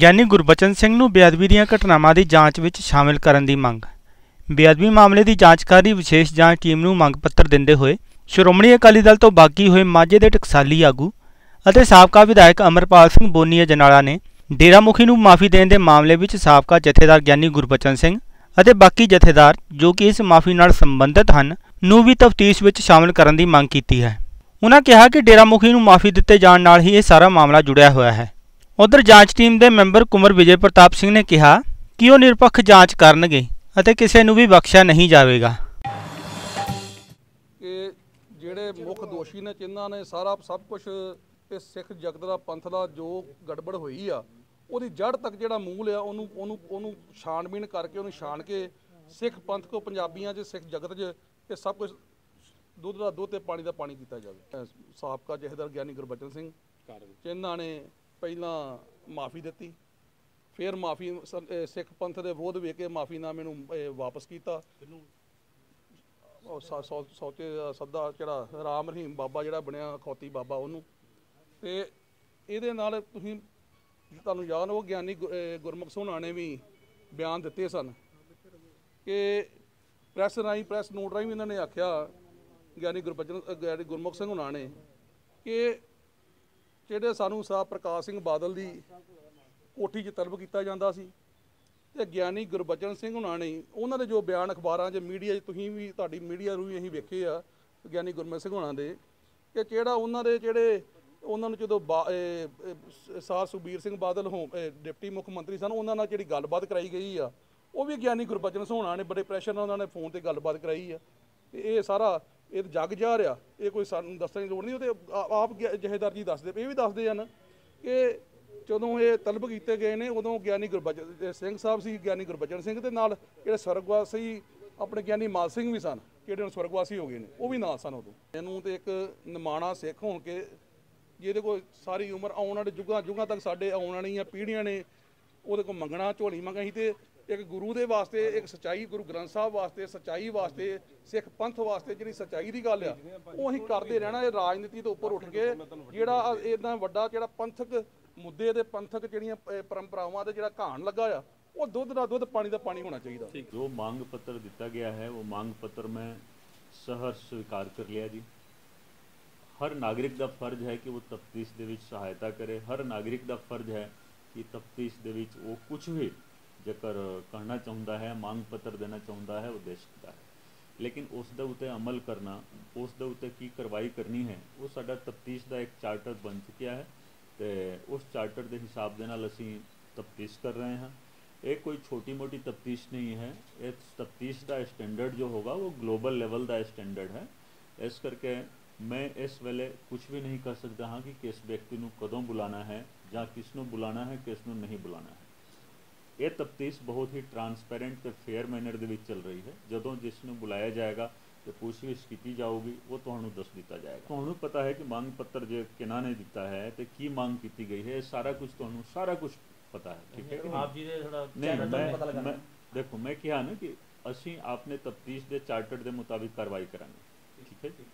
ਗਿਆਨੀ ਗੁਰਬਚਨ ਸਿੰਘ ਨੂੰ ਬੇਅਦਬੀ ਦੀਆਂ ਘਟਨਾਵਾਂ ਦੀ ਜਾਂਚ ਵਿੱਚ ਸ਼ਾਮਿਲ ਕਰਨ ਦੀ ਮੰਗ। ਬੇਅਦਬੀ ਮਾਮਲੇ ਦੀ ਜਾਂਚ ਕਰ ਰਹੀ ਵਿਸ਼ੇਸ਼ ਜਾਂਚ ਟੀਮ ਨੂੰ ਮੰਗ ਪੱਤਰ ਦਿੰਦੇ ਹੋਏ ਸ਼੍ਰੋਮਣੀ ਅਕਾਲੀ ਦਲ ਤੋਂ ਬਾਗੀ ਹੋਏ ਮਾਝੇ ਦੇ ਟਕਸਾਲੀ ਆਗੂ ਅਤੇ ਸਾਬਕਾ ਵਿਧਾਇਕ ਅਮਰਪਾਲ ਸਿੰਘ ਬੋਨੀ ਅਜਨਾਲਾ ਨੇ ਡੇਰਾ ਮੁਖੀ ਨੂੰ ਮਾਫੀ ਦੇਣ ਦੇ ਮਾਮਲੇ ਵਿੱਚ ਸਾਬਕਾ ਜਥੇਦਾਰ ਗਿਆਨੀ ਗੁਰਬਚਨ ਸਿੰਘ ਅਤੇ ਬਾਕੀ ਜਥੇਦਾਰ ਜੋ ਕਿ ਇਸ ਮਾਫੀ ਨਾਲ ਸੰਬੰਧਿਤ ਹਨ ਨੂੰ ਵੀ ਤਫਤੀਸ਼ ਵਿੱਚ ਸ਼ਾਮਿਲ ਕਰਨ ਦੀ ਮੰਗ ਕੀਤੀ ਹੈ। ਉਹਨਾਂ ਕਿਹਾ ਕਿ ਡੇਰਾ ਮੁਖੀ ਨੂੰ ਮਾਫੀ ਦਿੱਤੇ ਜਾਣ ਨਾਲ ਹੀ ਇਹ ਸਾਰਾ ਮਾਮਲਾ ਜੁੜਿਆ ਹੋਇਆ ਹੈ। ਉਧਰ ਜਾਂਚ ਟੀਮ ਦੇ ਮੈਂਬਰ ਕੁਮਰ ਵਿਜੇ ਪ੍ਰਤਾਪ ਸਿੰਘ ਨੇ ਕਿਹਾ ਕਿ ਉਹ ਨਿਰਪੱਖ ਜਾਂਚ ਕਰਨਗੇ ਅਤੇ ਕਿਸੇ ਨੂੰ ਵੀ ਬਖਸ਼ਿਆ ਨਹੀਂ ਜਾਵੇਗਾ। ਕਿ ਜਿਹੜੇ ਮੁੱਖ ਦੋਸ਼ੀ ਨੇ, ਜਿਨ੍ਹਾਂ ਨੇ ਸਾਰਾ ਸਭ ਕੁਝ ਤੇ ਸਿੱਖ ਜਗਤ ਦਾ ਪੰਥ ਦਾ ਜੋ ਗੜਬੜ ਹੋਈ ਆ, ਉਹਦੀ ਜੜ ਤੱਕ ਜਿਹੜਾ ਮੂਲ ਆ, ਉਹਨੂੰ ਉਹਨੂੰ ਉਹਨੂੰ ਛਾਣਬੀਣ ਕਰਕੇ, ਉਹਨੂੰ ਛਾਣ ਕੇ ਸਿੱਖ ਪੰਥ ਕੋ ਪੰਜਾਬੀਆਂ 'ਚ, ਸਿੱਖ ਜਗਤ 'ਚ ਇਹ ਸਭ ਕੁਝ ਦੁੱਧ ਦਾ ਦੁੱਧ ਤੇ ਪਾਣੀ ਦਾ ਪਾਣੀ ਕੀਤਾ ਜਾਵੇ। ਸਾਬਕਾ ਜਥੇਦਾਰ ਗਿਆਨੀ ਗੁਰਬਚਨ ਸਿੰਘ, ਜਿਨ੍ਹਾਂ ਨੇ ਪਹਿਲਾਂ ਮਾਫੀ ਦਿੱਤੀ ਫਿਰ ਮਾਫੀ ਸਿੱਖ ਪੰਥ ਦੇ ਵਿਰੋਧ ਵੇਖ ਕੇ ਮਾਫੀਨਾਮੇ ਨੂੰ ਇਹ, ਵਾਪਸ ਕੀਤਾ। ਉਹ ਸੌਤੇ ਸੱਦਾ ਜਿਹੜਾ ਰਾਮ ਰਹੀਮ ਬਾਬਾ ਜਿਹੜਾ ਬਣਿਆ ਖੌਤੀ ਬਾਬਾ ਉਹਨੂੰ। ਤੇ ਇਹਦੇ ਨਾਲ ਤੁਸੀਂ ਤੁਹਾਨੂੰ ਯਾਦ ਹੋ ਗਿਆਨੀ ਗੁਰਮੁਖ ਸੋਹਣਾ ਨੇ ਵੀ ਬਿਆਨ ਦਿੱਤੇ ਸਨ ਕਿ ਪ੍ਰੈਸ ਰਾਹੀਂ ਪ੍ਰੈਸ ਨੋਟ ਰਾਹੀਂ ਵੀ ਇਹਨਾਂ ਨੇ ਆਖਿਆ ਗਿਆਨੀ ਗੁਰਬਚਨ ਗਿਆਨੀ ਗੁਰਮੁਖ ਸਿੰਘ ਹੁਣਾਂ ਨੇ ਕਿ ਜਿਹੜੇ ਸਾਨੂੰ ਸਾਹਿਬ ਪ੍ਰਕਾਸ਼ ਸਿੰਘ ਬਾਦਲ ਦੀ ਕੋਠੀ 'ਚ ਤਲਬ ਕੀਤਾ ਜਾਂਦਾ ਸੀ। ਤੇ ਗਿਆਨੀ ਗੁਰਬਚਨ ਸਿੰਘ ਹੁਣਾਂ ਨੇ ਉਹਨਾਂ ਦੇ ਜੋ ਬਿਆਨ ਅਖਬਾਰਾਂ 'ਚ, ਮੀਡੀਆ 'ਚ, ਤੁਸੀਂ ਵੀ ਤੁਹਾਡੀ ਮੀਡੀਆ ਰੂ ਵੀ ਅਸੀਂ ਵੇਖੇ ਆ, ਗਿਆਨੀ ਗੁਰਮਤ ਸਿੰਘ ਹੁਣਾਂ ਦੇ। ਕਿ ਜਿਹੜਾ ਉਹਨਾਂ ਦੇ ਜਿਹੜੇ ਉਹਨਾਂ ਨੂੰ ਜਦੋਂ ਬਾ- ਸਾਰ ਸੁਖਬੀਰ ਸਿੰਘ ਬਾਦਲ ਹੋ ਡਿਪਟੀ ਮੁੱਖ ਮੰਤਰੀ ਸਨ, ਉਹਨਾਂ ਨਾਲ ਜਿਹੜੀ ਗੱਲਬਾਤ ਕਰਾਈ ਗਈ ਆ, ਉਹ ਵੀ ਗਿਆਨੀ ਗੁਰਬਚਨ ਸਿੰਘ ਹੁਣਾਂ ਨੇ ਬੜੇ ਪ੍ਰੈਸ਼ਰ ਨਾਲ ਉਹਨਾਂ ਨੇ ਫੋਨ ਤੇ ਗੱਲਬਾਤ ਕਰਾਈ ਆ। ਤੇ ਇਹ ਸਾਰਾ ਇਹ ਜੱਗ ਜਾ ਰਿਹਾ, ਇਹ ਕੋਈ ਸਾਨੂੰ ਦੱਸਣ ਦੀ ਲੋੜ ਨਹੀਂ ਉਹਦੇ ਤੇ ਆਪ ਗ- ਜਥੇਦਾਰ ਜੀ ਦੱਸਦੇ, ਇਹ ਵੀ ਦੱਸਦੇ ਹਨ ਕਿ ਜਦੋਂ ਇਹ ਤਲਬ ਕੀਤੇ ਗਏ ਨੇ, ਉਦੋਂ ਗਿਆਨੀ ਗੁਰਬਚਨ ਸਿੰਘ ਸਾਹਿਬ ਸੀ, ਗਿਆਨੀ ਗੁਰਬਚਨ ਸਿੰਘ ਦੇ ਨਾਲ ਜਿਹੜੇ ਸਵਰਗਵਾਸੀ, ਆਪਣੇ ਗਿਆਨੀ ਮਾਲ ਸਿੰਘ ਵੀ ਸਨ, ਜਿਹੜੇ ਹੁਣ ਸਵਰਗਵਾਸੀ ਹੋ ਗਏ ਨੇ, ਉਹ ਵੀ ਨਾਲ ਸਨ ਉਦੋਂ। ਇਹਨੂੰ ਤੇ ਇੱਕ ਨਿਮਾਣਾ ਸਿੱਖ ਹੋਣ ਕੇ ਜਿਹਦੇ ਕੋਲ ਸਾਰੀ ਉਮਰ ਆਉਣ ਵਾਲੇ ਜੁਗਾਂ ਜੁਗਾਂ ਤੱਕ ਸਾਡੇ ਆਉਣ ਵਾਲੀਆਂ ਪੀੜ੍ਹੀਆਂ ਨੇ, ਉਹਦੇ ਕੋਲ ਮੰਗਣਾ, ਝੋਲੀ ਮੰਗਾਂ ਸੀ ਤੇ ਇੱਕ ਗੁਰੂ ਦੇ ਵਾਸਤੇ, ਇੱਕ ਸਚਾਈ, ਗੁਰੂ ਗ੍ਰੰਥ ਸਾਹਿਬ ਵਾਸਤੇ, ਸਚਾਈ ਵਾਸਤੇ, ਸਿੱਖ ਪੰਥ ਵਾਸਤੇ ਜਿਹੜੀ ਸਚਾਈ ਦੀ ਗੱਲ ਆ, ਉਹ ਕਰਦੇ ਰਹਿਣਾ, ਇਹ ਰਾਜਨੀਤੀ ਤੋਂ ਉੱਪਰ ਉੱਠ ਕੇ, ਜਿਹੜਾ ਇਦਾਂ ਵੱਡਾ, ਜਿਹੜਾ ਪੰਥਕ ਮੁੱਦੇ ਦੇ ਪੰਥਕ ਜਿਹੜੀਆਂ ਪਰੰਪਰਾਵਾਂ ਤੇ ਜਿਹੜਾ ਘਾਣ ਲੱਗਾ ਆ, ਉਹ ਦੁੱਧ ਦਾ ਦੁੱਧ, ਪਾਣੀ ਦਾ ਪਾਣੀ ਹੋਣਾ ਚਾਹੀਦਾ। ਜੋ ਮੰਗ ਪੱਤਰ ਦਿੱਤਾ ਗਿਆ ਹੈ, ਉਹ ਮੰਗ ਪੱਤਰ ਮੈਂ ਸਹਰ ਸਵੀਕਾਰ ਕਰ ਲਿਆ ਜੀ। ਹਰ ਨਾਗਰਿਕ ਦਾ ਫਰਜ਼ ਹੈ ਕਿ ਉਹ ਤਫਤੀਸ਼ ਦੇ ਵਿੱਚ ਸਹਾਇਤਾ ਕਰੇ। ਹਰ ਨਾਗਰਿਕ ਦਾ ਫਰਜ਼ ਹੈ ਕਿ ਤਫਤੀਸ਼ ਦੇ ਵਿੱਚ ਉਹ ਕੁਝ ਵੀ ਜੇਕਰ ਕਹਿਣਾ ਚਾਹੁੰਦਾ ਹੈ, ਮੰਗ ਪੱਤਰ ਦੇਣਾ ਚਾਹੁੰਦਾ ਹੈ ਉਹ ਦੇ ਸਕਦਾ ਹੈ। ਲੇਕਿਨ ਉਸ ਦੇ ਉਤੇ ਅਮਲ ਕਰਨਾ, ਉਸ ਦੇ ਉਤੇ ਕੀ ਕਾਰਵਾਈ ਕਰਨੀ ਹੈ, ਉਹ ਸਾਡਾ ਤਫਤੀਸ਼ ਦਾ ਇੱਕ ਚਾਰਟਰ ਬਣ ਚੁੱਕਿਆ ਹੈ ਤੇ ਉਸ ਚਾਰਟਰ ਦੇ ਹਿਸਾਬ ਦੇ ਨਾਲ ਅਸੀਂ ਤਫਤੀਸ਼ ਕਰ ਰਹੇ ਹਾਂ। ਇਹ ਕੋਈ ਛੋਟੀ ਮੋਟੀ ਤਫਤੀਸ਼ ਨਹੀਂ ਹੈ। ਇਸ ਤਫਤੀਸ਼ ਦਾ ਸਟੈਂਡਰਡ ਜੋ ਹੋਗਾ, ਉਹ ਗਲੋਬਲ ਲੈਵਲ ਦਾ ਸਟੈਂਡਰਡ ਹੈ। ਇਸ ਕਰਕੇ ਮੈਂ ਇਸ ਵੇਲੇ ਕੁਝ ਵੀ ਨਹੀਂ ਕਰ ਸਕਦਾ ਹਾਂ ਕਿ ਕਿਸ ਵਿਅਕਤੀ ਨੂੰ ਕਦੋਂ ਬੁਲਾਣਾ ਹੈ ਜਾਂ ਕਿਸ ਨੂੰ ਬੁਲਾਣਾ ਹੈ, ਕਿਸ ਨੂੰ ਨਹੀਂ ਬੁਲਾਣਾ ਹੈ। ਇਹ ਤਫਤੀਸ਼ ਬਹੁਤ ਹੀ ਟਰਾਂਸਪੈਰੈਂਟ ਤੇ ਫੇਅਰ ਮੈਨਰ ਦੇ ਵਿੱਚ ਚੱਲ ਰਹੀ ਹੈ। ਜਦੋਂ ਜਿਸ ਨੂੰ ਬੁਲਾਇਆ ਜਾਏਗਾ ਤੇ ਪੁੱਛਗਿੱਛ ਕੀਤੀ ਜਾਊਗੀ ਉਹ ਤੁਹਾਨੂੰ ਦੱਸ ਦਿੱਤਾ ਜਾਏਗਾ। ਤੁਹਾਨੂੰ ਪਤਾ ਹੈ ਕਿ ਮੰਗ ਪੱਤਰ ਜੇ ਕਿਹਨਾਂ ਨੇ ਦਿੱਤਾ ਹੈ ਤੇ ਕੀ ਮੰਗ ਕੀਤੀ ਗਈ ਹੈ ਇਹ ਸਾਰਾ ਕੁਝ ਤੁਹਾਨੂੰ ਸਾਰਾ ਕੁਝ ਪਤਾ ਹੈ ਠੀਕ ਹੈ? ਆਪ ਜੀ ਦੇ ਥੋੜਾ ਚੈਨਲ ਤੋਂ ਪਤਾ ਮੈਂ ਲੱਗਾ ਮੈਂ ਦੇਖੋ ਮੈਂ ਕਿਹਾ ਨਾ ਕਿ ਅਸੀਂ ਆਪਣੇ ਤਫਤੀਸ਼ ਦੇ ਚਾਰਟਰ ਦੇ ਮੁਤਾਬਿਕ ਕਾਰਵਾਈ ਕਰਾਂਗੇ ਠੀਕ ਹੈ ਜੀ?